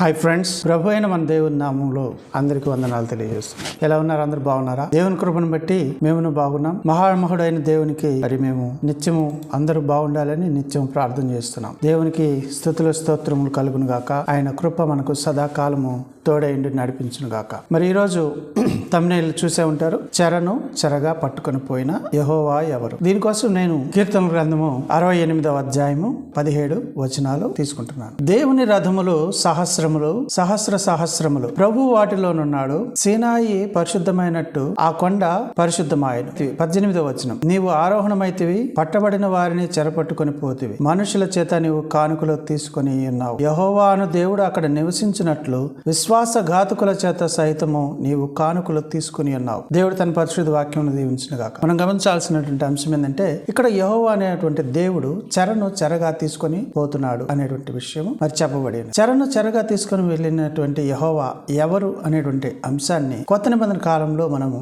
Hi friends ప్రభు అయిన మన దేవుని నామంలో అందరికీ వందనాలు తెలియజేస్తున్నాం. ఎలా ఉన్నారు? అందరు బాగున్నారా? దేవుని కృపను బట్టి మేము బాగున్నాం. మహామహుడైన దేవునికి మరి మేము నిత్యము అందరూ బాగుండాలని నిత్యం ప్రార్థన చేస్తున్నాం. దేవునికి స్థుతుల స్తోత్రములు కలుగును గాక. ఆయన కృప మనకు సదాకాలము తోడైండి నడిపించును గాక. మరి ఈరోజు తమిళ చూసే ఉంటారు. చెరను చెరగా పట్టుకొని పోయిన యహోవా ఎవరు? దీనికోసం నేను కీర్తన గ్రంథము అరవై ఎనిమిదవ అధ్యాయము పదిహేడు వచనాలు తీసుకుంటున్నాను. దేవుని రథములు సహస్రములు సహస్ర సహస్రములు. ప్రభు వాటిలోనున్నాడు. సీనాయి పరిశుద్ధమైనట్టు ఆ కొండ పరిశుద్ధమాయను పద్దెనిమిదవ వచనం. నీవు ఆరోహణమైతివి పట్టబడిన వారిని చెరపట్టుకుని పోతివి. మనుషుల చేత నీవు కానుకలు తీసుకొని ఉన్నావు. యహోవా అను దేవుడు అక్కడ నివసించినట్లు విశ్వాసఘాతకుల చేత సైతము నీవు కానుకలు తీసుకుని ఉన్నావు. దేవుడు తన పరిశుద్ధ వాక్యం దీవించిన గాక. మనం గమనించాల్సినటువంటి అంశం ఏంటంటే ఇక్కడ యహోవా అనేటువంటి దేవుడు చెరను చెరగా తీసుకొని పోతున్నాడు అనేటువంటి విషయం మరి చెప్పబడింది. చెరను చెరగా తీసుకొని వెళ్ళినటువంటి యహోవా ఎవరు అనేటువంటి అంశాన్ని కొత్త నిబంధన కాలంలో మనము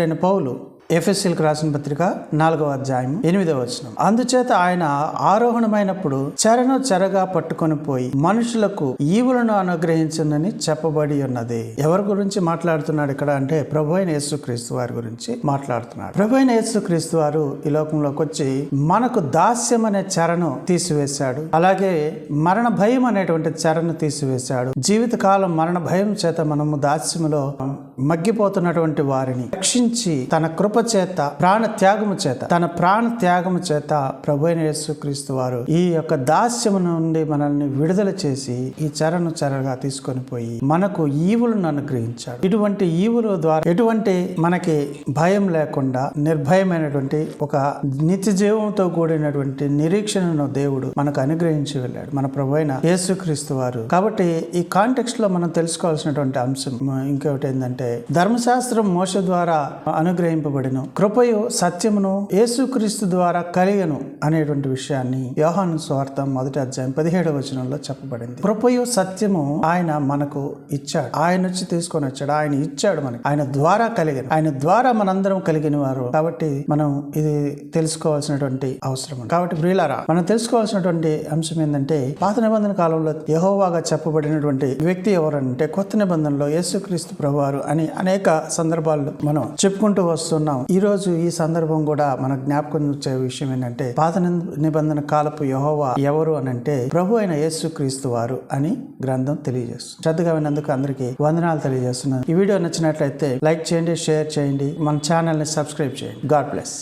అయిన పౌలు ఎఫ్ఎస్సీలకు రాసిన పత్రిక నాలుగవ అధ్యాయం ఎనిమిదవ వచనం. అందుచేత ఆయన ఆరోహణమైనప్పుడు చెరను చెరగా పట్టుకొని పోయి మనుషులకు ఈవులను అనుగ్రహించిందని చెప్పబడి ఉన్నది. ఎవరి గురించి మాట్లాడుతున్నాడు ఇక్కడ అంటే ప్రభు అయిన యేసుక్రీస్తు వారి గురించి మాట్లాడుతున్నాడు. ప్రభు అయిన యేసుక్రీస్తు వారు ఈ లోకంలోకి వచ్చి మనకు దాస్యం అనే చెరను తీసివేశాడు. అలాగే మరణ భయం అనేటువంటి చెరను తీసివేశాడు. జీవితకాలం మరణ భయం చేత మనము దాస్యములో మగ్గిపోతున్నటువంటి వారిని రక్షించి తన కృప చేత ప్రాణ త్యాగము చేత తన ప్రాణ త్యాగము చేత ప్రభు అయిన యేసుక్రీస్తు వారు ఈ యొక్క దాస్యము నుండి మనల్ని విడుదల చేసి ఈ చెరను చరగా తీసుకొని పోయి మనకు ఈవులను అనుగ్రహించాడు. ఇటువంటి ఈవుల ద్వారా ఎటువంటి మనకి భయం లేకుండా నిర్భయమైనటువంటి ఒక నిత్య జీవంతో కూడినటువంటి నిరీక్షణను దేవుడు మనకు అనుగ్రహించి వెళ్ళాడు. మన ప్రభు అయిన యేసుక్రీస్తు వారు. కాబట్టి ఈ కాంటెక్స్ట్లో మనం తెలుసుకోవాల్సినటువంటి అంశం ఇంకొకటి ఏంటంటే ధర్మశాస్త్రం మోస ద్వారా అనుగ్రహింపబడిన కృపయు సత్యమును యేసుక్రీస్తు ద్వారా కలిగను అనేటువంటి విషయాన్ని యోహాను స్వార్థ మొదటి అధ్యాయం పదిహేడవ వచనంలో చెప్పబడింది. కృపయు సత్యము ఆయన మనకు ఇచ్చాడు. ఆయన వచ్చి తీసుకొని వచ్చాడు. ఆయన ఇచ్చాడు మనకి. ఆయన ద్వారా కలిగిన. ఆయన ద్వారా మనందరం కలిగిన వారు. కాబట్టి మనం ఇది తెలుసుకోవాల్సినటువంటి అవసరం కాబట్టి ప్రియులారా మనం తెలుసుకోవాల్సినటువంటి అంశం ఏంటంటే పాత నిబంధన కాలంలో యహోవాగా చెప్పబడినటువంటి వ్యక్తి ఎవరంటే కొత్త నిబంధనలో యేసుక్రీస్తు ప్రభువారు అని అనేక సందర్భాల్లో మనం చెప్పుకుంటూ వస్తున్న. ఈ రోజు ఈ సందర్భం కూడా మన జ్ఞాపకం వచ్చే విషయం ఏంటంటే పాత నిబంధన కాలపు యహోవా ఎవరు అని అంటే ప్రభు అయిన యేసుక్రీస్తు వారు అని గ్రంథం తెలియజేస్తుంది. శ్రద్ధగా విన్నందుకు అందరికీ వందనాలు తెలియజేస్తున్నాను. ఈ వీడియో నచ్చినట్లయితే లైక్ చేయండి షేర్ చేయండి. మన ఛానల్ని సబ్స్క్రైబ్ చేయండి. God bless.